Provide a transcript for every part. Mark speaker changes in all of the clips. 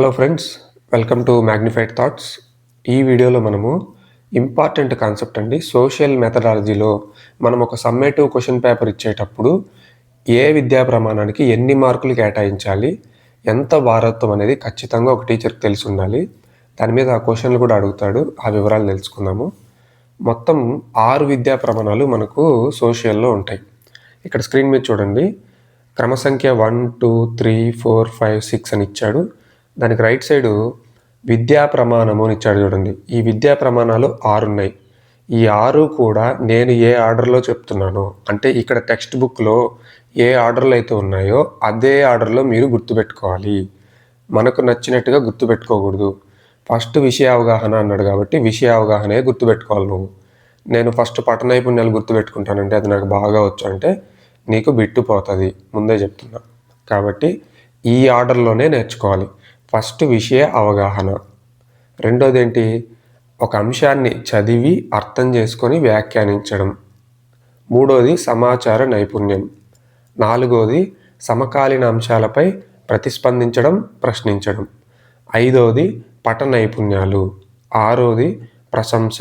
Speaker 1: Hello friends welcome to magnified thoughts ఈ వీడియోలో మనము ఇంపార్టెంట్ కాన్సెప్ట్ అండి. సోషల్ మెథడాలజీలో మనం ఒక సమ్మేటివ్ క్వశ్చన్ పేపర్ ఇచ్చేటప్పుడు ఏ విద్యా ప్రమాణానికి ఎన్ని మార్కులు కేటాయించాలి? ఎంత భారత్వం అనేది ఖచ్చితంగా ఒక టీచర్కి తెలిసి ఉండాలి? దాని మీద ఆ క్వశ్చన్లు కూడా అడుగుతాడు. ఆ వివరాలు తెలుసుకుందాము. మొత్తం ఆరు విద్యా ప్రమాణాలు మనకు సోషల్లో ఉంటాయి. ఇక్కడ స్క్రీన్ మీద చూడండి. క్రమసంఖ్య one two three four five six అని ఇచ్చాడు. దానికి రైట్ సైడు విద్యా ప్రమాణము అని ఇచ్చాడు చూడండి. ఈ విద్యా ప్రమాణాలు ఆరు ఉన్నాయి ఈ ఆరు కూడా నేను ఏ ఆర్డర్లో చెప్తున్నాను అంటే ఇక్కడ టెక్స్ట్ బుక్లో ఏ ఆర్డర్లు అయితే ఉన్నాయో అదే ఆర్డర్లో మీరు గుర్తుపెట్టుకోవాలి. మనకు నచ్చినట్టుగా గుర్తుపెట్టుకోకూడదు. ఫస్ట్ విషయ అవగాహన అన్నాడు కాబట్టి విషయ అవగాహనే గుర్తుపెట్టుకోవాలి నువ్వు. నేను ఫస్ట్ పట నైపుణ్యాలు గుర్తుపెట్టుకుంటానంటే అది నాకు బాగా వచ్చు అంటే నీకు బిట్టు పోతుంది. ముందే చెప్తున్నా. కాబట్టి ఈ ఆర్డర్లోనే నేర్చుకోవాలి. ఫస్ట్ విషయ అవగాహన. రెండోది ఏంటి ఒక అంశాన్ని చదివి అర్థం చేసుకొని వ్యాఖ్యానించడం. మూడోది సమాచార నైపుణ్యం. నాలుగోది సమకాలీన అంశాలపై ప్రతిస్పందించడం ప్రశ్నించడం. ఐదోది పట నైపుణ్యాలు. ఆరోది ప్రశంస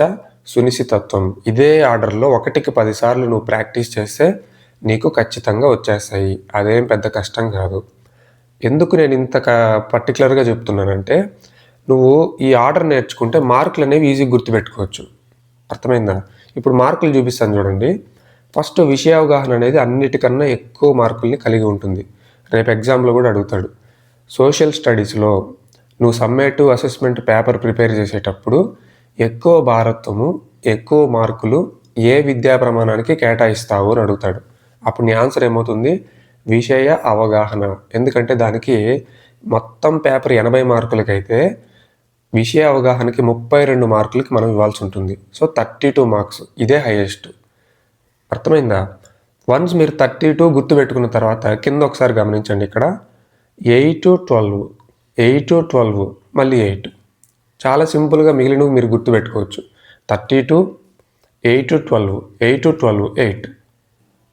Speaker 1: సునిశితత్వం. ఇదే ఆర్డర్లో ఒకటికి పదిసార్లు నువ్వు ప్రాక్టీస్ చేస్తే నీకు ఖచ్చితంగా వచ్చేస్తాయి. అదేం పెద్ద కష్టం కాదు. ఎందుకు నేను ఇంత పర్టికులర్గా చెప్తున్నానంటే నువ్వు ఈ ఆర్డర్ నేర్చుకుంటే మార్కులు అనేవి ఈజీగా గుర్తుపెట్టుకోవచ్చు. అర్థమైందా? ఇప్పుడు మార్కులు చూపిస్తాను చూడండి. ఫస్ట్ విషయ అవగాహన అనేది అన్నిటికన్నా ఎక్కువ మార్కుల్ని కలిగి ఉంటుంది. రేపు ఎగ్జామ్లో కూడా అడుగుతాడు. సోషల్ స్టడీస్లో నువ్వు సమ్మేటివ్ అసెస్మెంట్ పేపర్ ప్రిపేర్ చేసేటప్పుడు ఎక్కువ భారత్వము ఎక్కువ మార్కులు ఏ విద్యా ప్రమాణానికి కేటాయిస్తావు అని అడుగుతాడు. అప్పుడు నీ ఆన్సర్ ఏమవుతుంది? విషయ అవగాహన. ఎందుకంటే దానికి మొత్తం పేపర్ ఎనభై మార్కులకైతే విషయ అవగాహనకి ముప్పై రెండు మార్కులకి మనం ఇవ్వాల్సి ఉంటుంది. So thirty two marks. ఇదే హైయెస్ట్. అర్థమైందా? వన్స్ మీరు థర్టీ టూ గుర్తు పెట్టుకున్న తర్వాత కింద ఒకసారి గమనించండి ఇక్కడ. Eight twelve. Eight twelve. మళ్ళీ ఎయిట్. చాలా సింపుల్గా మిగిలినవి మీరు గుర్తుపెట్టుకోవచ్చు. Thirty two eight twelve eight twelve eight.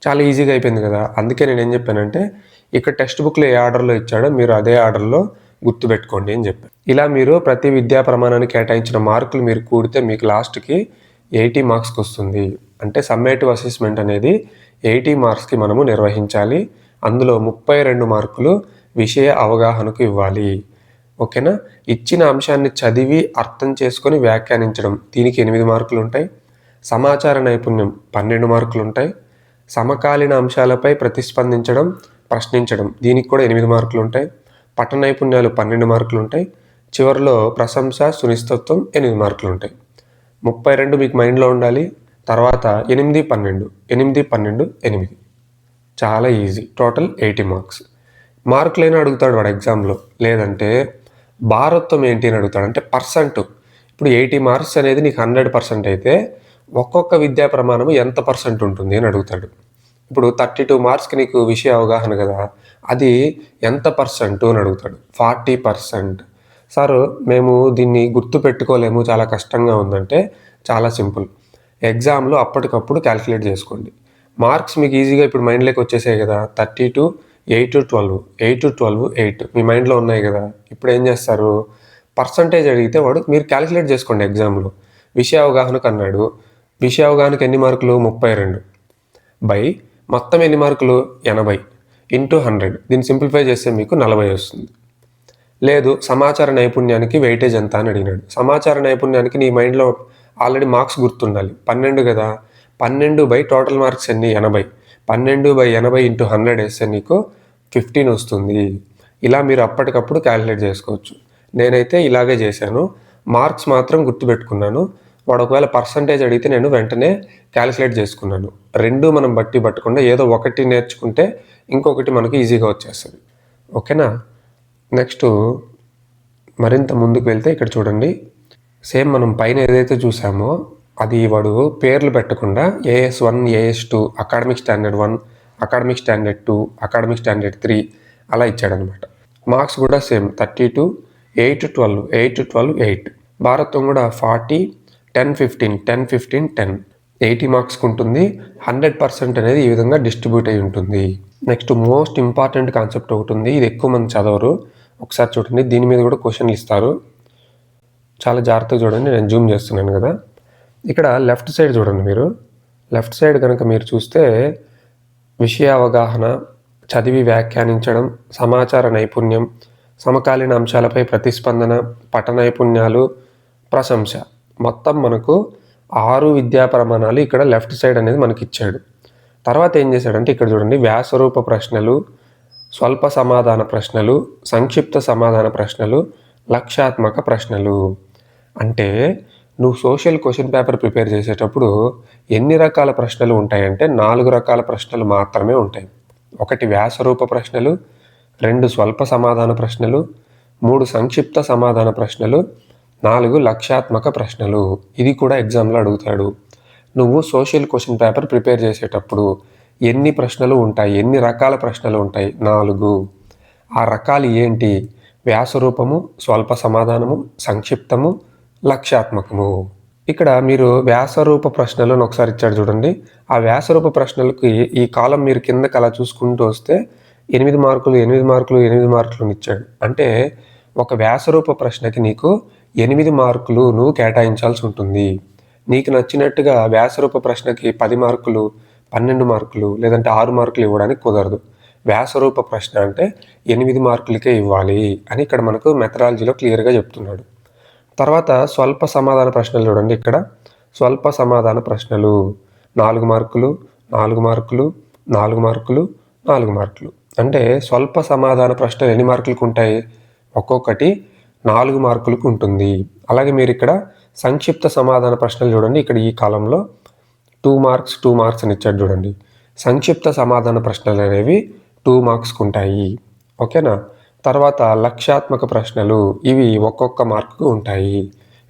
Speaker 1: చాలా ఈజీగా అయిపోయింది కదా. అందుకే నేను ఏం చెప్పానంటే ఇక్కడ టెక్స్ట్ బుక్లో ఏ ఆర్డర్లో ఇచ్చాడో మీరు అదే ఆర్డర్లో గుర్తుపెట్టుకోండి అని చెప్పాను ఇలా మీరు ప్రతి విద్యా ప్రమాణానికి కేటాయించిన మార్కులు మీరు కూడితే మీకు లాస్ట్కి ఎయిటీ మార్క్స్కి వస్తుంది. అంటే సమ్మేటివ్ అసెస్మెంట్ అనేది ఎయిటీ మార్క్స్కి మనము నిర్వహించాలి. అందులో ముప్పై రెండు మార్కులు విషయ అవగాహనకు ఇవ్వాలి. ఓకేనా? ఇచ్చిన అంశాన్ని చదివి అర్థం చేసుకొని వ్యాఖ్యానించడం. దీనికి ఎనిమిది మార్కులు ఉంటాయి. సమాచార నైపుణ్యం పన్నెండు మార్కులు ఉంటాయి. సమకాలీన అంశాలపై ప్రతిస్పందించడం ప్రశ్నించడం. దీనికి కూడా ఎనిమిది మార్కులు ఉంటాయి. పట్ట నైపుణ్యాలు పన్నెండు మార్కులు ఉంటాయి. చివరిలో ప్రశంస సునిశ్చితత్వం ఎనిమిది మార్కులు ఉంటాయి. ముప్పై రెండు మీకు మైండ్లో ఉండాలి. తర్వాత ఎనిమిది పన్నెండు. ఎనిమిది పన్నెండు ఎనిమిది. చాలా ఈజీ. Total eighty marks. మార్కులైనా అడుగుతాడు వాడు ఎగ్జామ్లో. లేదంటే భారత్వం ఏంటి అని అడుగుతాడు. అంటే పర్సెంట్. ఇప్పుడు ఎయిటీ మార్క్స్ అనేది నీకు హండ్రెడ్ పర్సెంట్ అయితే ఒక్కొక్క విద్యా ప్రమాణము ఎంత పర్సెంట్ ఉంటుంది అని అడుగుతాడు. ఇప్పుడు థర్టీ టూ మార్క్స్కి నీకు విషయ అవగాహన కదా అది ఎంత పర్సెంట్ అని అడుగుతాడు. Forty percent. సార్ మేము దీన్ని గుర్తు పెట్టుకోలేము చాలా కష్టంగా ఉందంటే చాలా సింపుల్. ఎగ్జామ్లో అప్పటికప్పుడు క్యాలిక్యులేట్ చేసుకోండి. మార్క్స్ మీకు ఈజీగా ఇప్పుడు మైండ్లోకి వచ్చేసాయి కదా thirty two eight to twelve eight to twelve eight మీ మైండ్లో ఉన్నాయి కదా ఇప్పుడు ఏం చేస్తారు? పర్సంటేజ్ అడిగితే వాడు మీరు క్యాలిక్యులేట్ చేసుకోండి ఎగ్జామ్లో. విషయ అవగాహనకు అన్నాడు విషయ అవగాహనకు ఎన్ని మార్కులు? ముప్పై రెండు. బై మొత్తం ఎన్ని మార్కులు? ఎనభై. Into hundred. దీన్ని సింప్లిఫై చేస్తే మీకు నలభై వస్తుంది. లేదు సమాచార నైపుణ్యానికి వెయిటేజ్ ఎంత అని అడిగినాడు. సమాచార నైపుణ్యానికి నీ మైండ్లో ఆల్రెడీ మార్క్స్ గుర్తుండాలి. పన్నెండు కదా? పన్నెండు బై టోటల్ మార్క్స్ ఎన్ని? ఎనభై. పన్నెండు బై ఎనభై ఇంటూ హండ్రెడ్ వేస్తే నీకు ఫిఫ్టీన్ వస్తుంది. ఇలా మీరు అప్పటికప్పుడు క్యాలిక్యులేట్ చేసుకోవచ్చు. నేనైతే ఇలాగే చేశాను. మార్క్స్ మాత్రం గుర్తుపెట్టుకున్నాను. వాడు ఒకవేళ పర్సంటేజ్ అడిగితే నేను వెంటనే క్యాలిక్యులేట్ చేసుకున్నాను. రెండు మనం బట్టి పట్టకుండా ఏదో ఒకటి నేర్చుకుంటే ఇంకొకటి మనకు ఈజీగా వచ్చేస్తుంది. ఓకేనా? నెక్స్ట్ మరింత ముందుకు వెళ్తే ఇక్కడ చూడండి. సేమ్ మనం పైన ఏదైతే చూసామో అది వాడు పేర్లు పెట్టకుండా AS one AS two academic standard one academic standard two academic standard three అలా ఇచ్చాడనమాట. మార్క్స్ కూడా same thirty two eight twelve eight twelve eight భారత్వం కూడా forty ten fifteen ten fifteen ten eighty మార్క్స్కి ఉంటుంది. హండ్రెడ్ పర్సెంట్ అనేది ఈ విధంగా distribute అయి ఉంటుంది. నెక్స్ట్ మోస్ట్ ఇంపార్టెంట్ కాన్సెప్ట్ ఒకటి ఉంది. ఇది ఎక్కువ మంది చదవరు. ఒకసారి చూడండి. దీని మీద కూడా క్వశ్చన్లు ఇస్తారు. చాలా జాగ్రత్తగా చూడండి. నేను జూమ్ చేస్తున్నాను కదా. ఇక్కడ లెఫ్ట్ సైడ్ చూడండి మీరు. లెఫ్ట్ సైడ్ కనుక మీరు చూస్తే విషయ అవగాహన చదివి వ్యాఖ్యానించడం సమాచార నైపుణ్యం సమకాలీన అంశాలపై ప్రతిస్పందన పట నైపుణ్యాలు ప్రశంస. మొత్తం మనకు ఆరు విద్యా ప్రమాణాలు ఇక్కడ లెఫ్ట్ సైడ్ అనేది మనకి ఇచ్చాడు తర్వాత ఏం చేశాడంటే ఇక్కడ చూడండి వ్యాసరూప ప్రశ్నలు స్వల్ప సమాధాన ప్రశ్నలు సంక్షిప్త సమాధాన ప్రశ్నలు లక్ష్యాత్మక ప్రశ్నలు. అంటే నువ్వు సోషల్ క్వశ్చన్ పేపర్ ప్రిపేర్ చేసేటప్పుడు ఎన్ని రకాల ప్రశ్నలు ఉంటాయంటే నాలుగు రకాల ప్రశ్నలు మాత్రమే ఉంటాయి. ఒకటి వ్యాసరూప ప్రశ్నలు రెండు స్వల్ప సమాధాన ప్రశ్నలు మూడు సంక్షిప్త సమాధాన ప్రశ్నలు నాలుగు లక్ష్యాత్మక ప్రశ్నలు. ఇది కూడా ఎగ్జామ్లో అడుగుతాడు. నువ్వు సోషల్ క్వశ్చన్ పేపర్ ప్రిపేర్ చేసేటప్పుడు ఎన్ని ప్రశ్నలు ఉంటాయి? ఎన్ని రకాల ప్రశ్నలు ఉంటాయి? నాలుగు. ఆ రకాలు ఏంటి? వ్యాసరూపము స్వల్ప సమాధానము సంక్షిప్తము లక్ష్యాత్మకము. ఇక్కడ మీరు వ్యాసరూప ప్రశ్నలను ఒకసారి ఇచ్చాడు చూడండి. ఆ వ్యాసరూప ప్రశ్నలకి ఈ కాలం మీరు కిందకి అలా చూసుకుంటూ వస్తే ఎనిమిది మార్కులు ఎనిమిది మార్కులు ఎనిమిది మార్కులు ఇచ్చాడు. అంటే ఒక వ్యాసరూప ప్రశ్నకి నీకు ఎనిమిది మార్కులు నువ్వు కేటాయించాల్సి ఉంటుంది. నీకు నచ్చినట్టుగా వ్యాసరూప ప్రశ్నకి పది మార్కులు పన్నెండు మార్కులు లేదంటే ఆరు మార్కులు ఇవ్వడానికి కుదరదు. వ్యాసరూప ప్రశ్న అంటే ఎనిమిది మార్కులకే ఇవ్వాలి అని ఇక్కడ మనకు మెథడాలజీలో క్లియర్గా చెప్తున్నాడు. తర్వాత స్వల్ప సమాధాన ప్రశ్నలు చూడండి ఇక్కడ. స్వల్ప సమాధాన ప్రశ్నలు నాలుగు మార్కులు నాలుగు మార్కులు నాలుగు మార్కులు నాలుగు మార్కులు. అంటే స్వల్ప సమాధాన ప్రశ్నలు ఎన్ని మార్కులకు ఉంటాయి? ఒక్కొక్కటి నాలుగు మార్కులకు ఉంటుంది. అలాగే మీరు ఇక్కడ సంక్షిప్త సమాధాన ప్రశ్నలు చూడండి. ఇక్కడ ఈ కాలంలో టూ మార్క్స్ టూ మార్క్స్ అని ఇచ్చాడు చూడండి. సంక్షిప్త సమాధాన ప్రశ్నలు అనేవి టూ మార్క్స్కి ఉంటాయి. ఓకేనా? తర్వాత లక్ష్యాత్మక ప్రశ్నలు ఇవి ఒక్కొక్క మార్కుకు ఉంటాయి.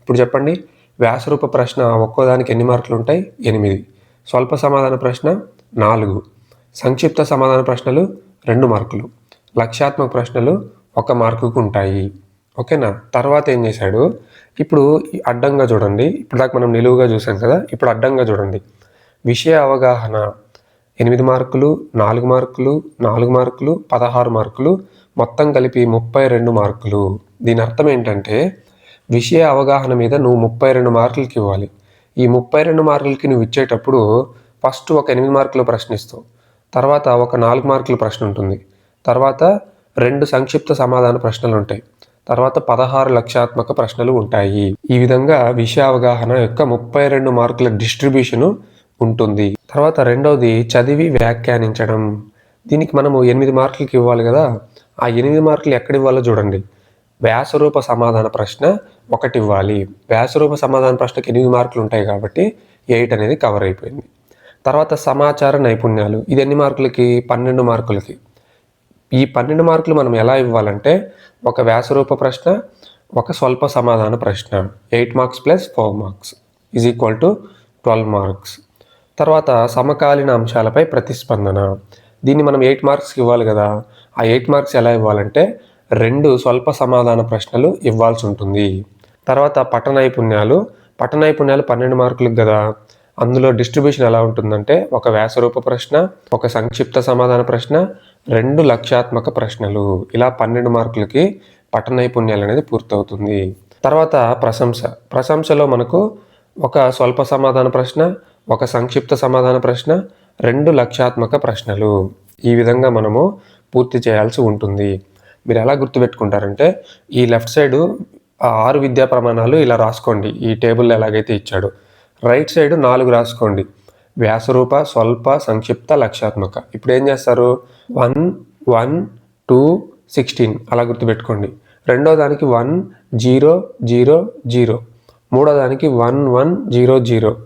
Speaker 1: ఇప్పుడు చెప్పండి. వ్యాసరూప ప్రశ్న ఒక్కోదానికి ఎన్ని మార్కులు ఉంటాయి? ఎనిమిది. స్వల్ప సమాధాన ప్రశ్న నాలుగు. సంక్షిప్త సమాధాన ప్రశ్నలు రెండు మార్కులు. లక్ష్యాత్మక ప్రశ్నలు ఒక మార్కుకు ఉంటాయి. ఓకేనా? తర్వాత ఏం చేశాడు? ఇప్పుడు అడ్డంగా చూడండి. ఇప్పుడు దాకా మనం నిలువుగా చూసాం కదా? ఇప్పుడు అడ్డంగా చూడండి. విషయ అవగాహన. ఎనిమిది మార్కులు నాలుగు మార్కులు నాలుగు మార్కులు పదహారు మార్కులు మొత్తం కలిపి ముప్పై రెండు మార్కులు. దీని అర్థం ఏంటంటే విషయ అవగాహన మీద నువ్వు ముప్పై రెండు మార్కులకి ఇవ్వాలి. ఈ ముప్పై రెండు మార్కులకి నువ్వు ఇచ్చేటప్పుడు ఫస్ట్ ఒక ఎనిమిది మార్కులు ప్రశ్నిస్తావు. తర్వాత ఒక నాలుగు మార్కుల ప్రశ్న ఉంటుంది. తర్వాత రెండు సంక్షిప్త సమాధాన ప్రశ్నలు ఉంటాయి. తర్వాత పదహారు లక్షాత్మక ప్రశ్నలు ఉంటాయి. ఈ విధంగా విషయ అవగాహన యొక్క ముప్పై రెండు మార్కుల డిస్ట్రిబ్యూషన్ ఉంటుంది. తర్వాత రెండవది చదివి వ్యాఖ్యానించడం. దీనికి మనము ఎనిమిది మార్కులకి ఇవ్వాలి కదా. ఆ ఎనిమిది మార్కులు ఎక్కడ ఇవ్వాలో చూడండి. వ్యాసరూప సమాధాన ప్రశ్న ఒకటి ఇవ్వాలి వ్యాసరూప సమాధాన ప్రశ్నకి ఎనిమిది మార్కులు ఉంటాయి కాబట్టి ఎయిట్ అనేది కవర్ అయిపోయింది. తర్వాత సమాచార నైపుణ్యాలు. ఇది ఎన్ని మార్కులకి? పన్నెండు మార్కులకి. ఈ పన్నెండు మార్కులు మనం ఎలా ఇవ్వాలంటే ఒక వ్యాసరూప ప్రశ్న ఒక స్వల్ప సమాధాన ప్రశ్న. Eight marks plus four marks is equal to twelve marks. తర్వాత సమకాలీన అంశాలపై ప్రతిస్పందన. దీన్ని మనం ఎయిట్ మార్క్స్కి ఇవ్వాలి కదా. ఆ ఎయిట్ మార్క్స్ ఎలా ఇవ్వాలంటే రెండు స్వల్ప సమాధాన ప్రశ్నలు ఇవ్వాల్సి ఉంటుంది. తర్వాత పట నైపుణ్యాలు పట నైపుణ్యాలు పన్నెండు మార్కులకు కదా. అందులో డిస్ట్రిబ్యూషన్ ఎలా ఉంటుందంటే ఒక వ్యాసరూప ప్రశ్న ఒక సంక్షిప్త సమాధాన ప్రశ్న రెండు లక్ష్యాత్మక ప్రశ్నలు. ఇలా పన్నెండు మార్కులకి పట నైపుణ్యాలు అనేది పూర్తవుతుంది. తర్వాత ప్రశంస. ప్రశంసలో మనకు ఒక స్వల్ప సమాధాన ప్రశ్న ఒక సంక్షిప్త సమాధాన ప్రశ్న రెండు లక్ష్యాత్మక ప్రశ్నలు. ఈ విధంగా మనము పూర్తి చేయాల్సి ఉంటుంది. మీరు ఎలా గుర్తుపెట్టుకుంటారంటే ఈ లెఫ్ట్ సైడు ఆరు విద్యా ప్రమాణాలు ఇలా రాసుకోండి. ఈ టేబుల్ ఎలాగైతే ఇచ్చాడు. రైట్ సైడ్ నాలుగు రాసుకోండి. వ్యాసరూప స్వల్ప సంక్షిప్త లక్షాత్మక ఇప్పుడు ఏం చేస్తారు? One one two sixteen. అలా గుర్తుపెట్టుకోండి. రెండో దానికి వన్ జీరో జీరో జీరో. మూడో దానికి వన్ వన్ జీరో జీరో.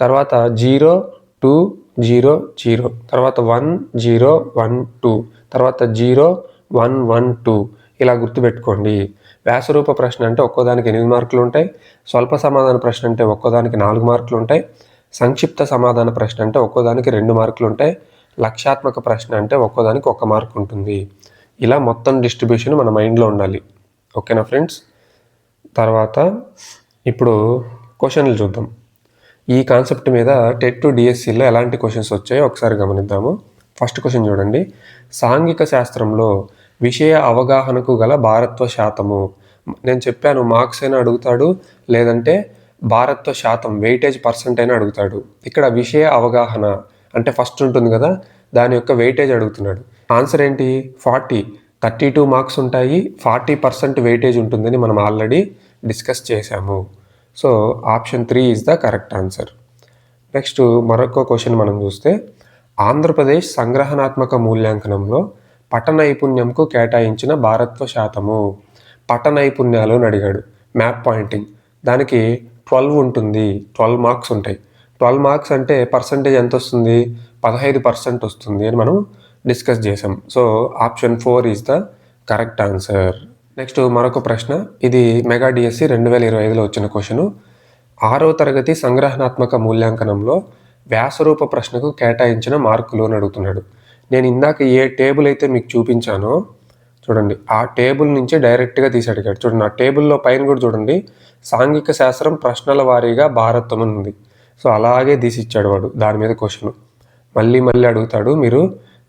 Speaker 1: తర్వాత జీరో టూ జీరో జీరో. తర్వాత వన్ జీరో వన్ టూ. తర్వాత జీరో వన్ వన్ టూ. ఇలా గుర్తుపెట్టుకోండి. వ్యాసరూప ప్రశ్న అంటే ఒక్కోదానికి ఎనిమిది మార్కులు ఉంటాయి. స్వల్ప సమాధాన ప్రశ్న అంటే ఒక్కోదానికి నాలుగు మార్కులు ఉంటాయి. సంక్షిప్త సమాధాన ప్రశ్న అంటే ఒక్కోదానికి రెండు మార్కులు ఉంటాయి. లక్ష్యాత్మక ప్రశ్న అంటే ఒక్కోదానికి ఒక మార్క్ ఉంటుంది. ఇలా మొత్తం డిస్ట్రిబ్యూషన్ మన మైండ్లో ఉండాలి. ఓకేనా ఫ్రెండ్స్? తర్వాత ఇప్పుడు క్వశ్చన్లు చూద్దాం. ఈ కాన్సెప్ట్ మీద టెట్ టు డిఎస్సిలో ఎలాంటి క్వశ్చన్స్ వచ్చాయో ఒకసారి గమనిద్దాము. ఫస్ట్ క్వశ్చన్ చూడండి. సాంఘిక శాస్త్రంలో విషయ అవగాహనకు గల భారత్వ శాతము. నేను చెప్పాను మార్క్స్ అయినా అడుగుతాడు లేదంటే భారత్వ శాతం వెయిటేజ్ పర్సెంట్ అయినా అడుగుతాడు. ఇక్కడ విషయ అవగాహన అంటే ఫస్ట్ ఉంటుంది కదా దాని యొక్క వెయిటేజ్ అడుగుతున్నాడు. ఆన్సర్ ఏంటి? ఫార్టీ థర్టీ టూ మార్క్స్ ఉంటాయి ఫార్టీ పర్సెంట్ వెయిటేజ్ ఉంటుందని మనం ఆల్రెడీ డిస్కస్ చేశాము. So option three is the correct answer next మరొక క్వశ్చన్ మనం చూస్తే ఆంధ్రప్రదేశ్ సంగ్రహణాత్మక మూల్యాంకనంలో పట నైపుణ్యంకు కేటాయించిన భారత్వ శాతము. పట నైపుణ్యాలు అని అడిగాడు. Map pointing. దానికి ట్వెల్వ్ ఉంటుంది. ట్వెల్వ్ మార్క్స్ ఉంటాయి. ట్వెల్వ్ మార్క్స్ అంటే పర్సంటేజ్ ఎంత వస్తుంది? పదహైదు పర్సెంట్ వస్తుంది అని మనం డిస్కస్ చేసాం so option four is the correct answer. Next మరొక ప్రశ్న. ఇది మెగా డిఎస్సి రెండు వేల ఇరవై ఐదులో వచ్చిన క్వశ్చన్. ఆరో తరగతి సంగ్రహణాత్మక మూల్యాంకనంలో వ్యాసరూప ప్రశ్నకు కేటాయించిన మార్కులు అని అడుగుతున్నాడు. నేను ఇందాక ఏ టేబుల్ అయితే మీకు చూపించానో చూడండి ఆ టేబుల్ నుంచి డైరెక్ట్గా తీసి అడిగాడు. చూడండి ఆ టేబుల్లో పైన కూడా చూడండి సాంఘిక శాస్త్రం ప్రశ్నల వారీగా భారతం అని ఉంది. సో అలాగే తీసి ఇచ్చాడు వాడు దాని మీద క్వశ్చన్ మళ్ళీ మళ్ళీ అడుగుతాడు మీరు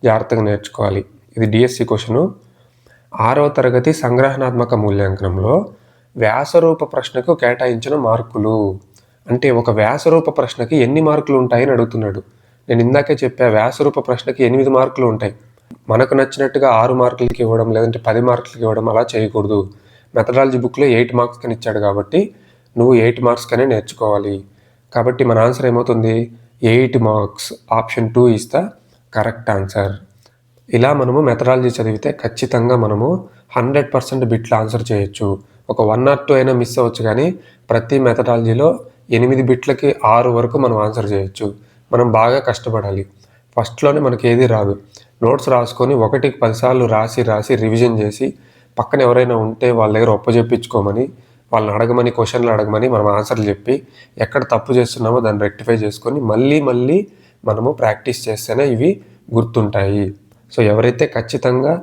Speaker 1: జాగ్రత్తగా నేర్చుకోవాలి. ఇది డిఎస్సి క్వశ్చను ఆరవ తరగతి సంగ్రహణాత్మక మూల్యాంకనంలో వ్యాసరూప ప్రశ్నకు కేటాయించిన మార్కులు. అంటే ఒక వ్యాసరూప ప్రశ్నకి ఎన్ని మార్కులు ఉంటాయని అడుగుతున్నాడు. నేను ఇందాకే చెప్పా వ్యాసరూప ప్రశ్నకి ఎనిమిది మార్కులు ఉంటాయి. మనకు నచ్చినట్టుగా ఆరు మార్కులకి ఇవ్వడం లేదంటే పది మార్కులకి ఇవ్వడం అలా చేయకూడదు. మెథడాలజీ బుక్లో ఎయిట్ మార్క్స్ కని ఇచ్చాడు కాబట్టి నువ్వు ఎయిట్ మార్క్స్ కనే నేర్చుకోవాలి. కాబట్టి మన ఆన్సర్ ఏమవుతుంది? Eight marks. Option two is the correct answer. ఇలా మనము మెథడాలజీ చదివితే ఖచ్చితంగా మనము హండ్రెడ్ పర్సెంట్ బిట్లు ఆన్సర్ చేయొచ్చు. ఒక వన్ ఆర్ టూ అయినా మిస్ అవ్వచ్చు కానీ ప్రతి మెథడాలజీలో ఎనిమిది బిట్లకి ఆరు వరకు మనం ఆన్సర్ చేయొచ్చు. మనం బాగా కష్టపడాలి. ఫస్ట్లోనే మనకి ఏది రాదు. నోట్స్ రాసుకొని ఒకటికి పదిసార్లు రాసి రాసి రివిజన్ చేసి పక్కన ఎవరైనా ఉంటే వాళ్ళ దగ్గర ఒప్పజెప్పించుకోమని వాళ్ళని అడగమని క్వశ్చన్లు అడగమని మనం ఆన్సర్లు చెప్పి ఎక్కడ తప్పు చేస్తున్నామో దాన్ని రెక్టిఫై చేసుకొని మళ్ళీ మళ్ళీ మనము ప్రాక్టీస్ చేస్తేనే ఇవి గుర్తుంటాయి. సో ఎవరైతే ఖచ్చితంగా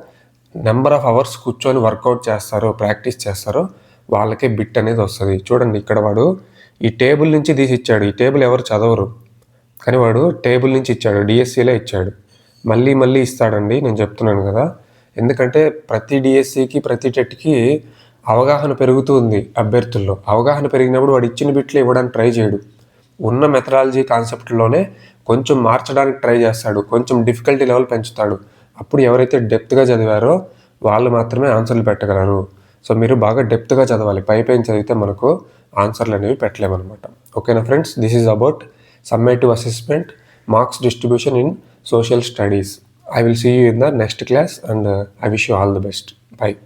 Speaker 1: నెంబర్ ఆఫ్ అవర్స్ కూర్చొని వర్కౌట్ చేస్తారో ప్రాక్టీస్ చేస్తారో వాళ్ళకే బిట్ అనేది వస్తుంది. చూడండి ఇక్కడ వాడు ఈ టేబుల్ నుంచి తీసి ఇచ్చాడు ఈ టేబుల్ ఎవరు చదవరు. కానీ వాడు టేబుల్ నుంచి ఇచ్చాడు డిఎస్సిలో ఇచ్చాడు. మళ్ళీ మళ్ళీ ఇస్తాడండి నేను చెప్తున్నాను కదా. ఎందుకంటే ప్రతి డిఎస్సికి ప్రతి టెట్కి అవగాహన పెరుగుతూ ఉంది అభ్యర్థుల్లో. అవగాహన పెరిగినప్పుడు వాడు ఇచ్చిన బిట్లు ఇవ్వడానికి ట్రై చేయడు. ఉన్న మెథడాలజీ కాన్సెప్ట్లోనే కొంచెం మార్చడానికి ట్రై చేస్తాడు కొంచెం డిఫికల్టీ లెవెల్ పెంచుతాడు. అప్పుడు ఎవరైతే డెప్త్గా చదివారో వాళ్ళు మాత్రమే ఆన్సర్లు పెట్టగలరు. సో మీరు బాగా డెప్త్గా చదవాలి. పైపైన చదివితే మనకు ఆన్సర్లు అనేవి పెట్టలేమన్నమాట. ఓకేనా friends? This is about summative assessment, marks distribution in social studies. I will see you in the next class and uh, I wish you all the best. Bye.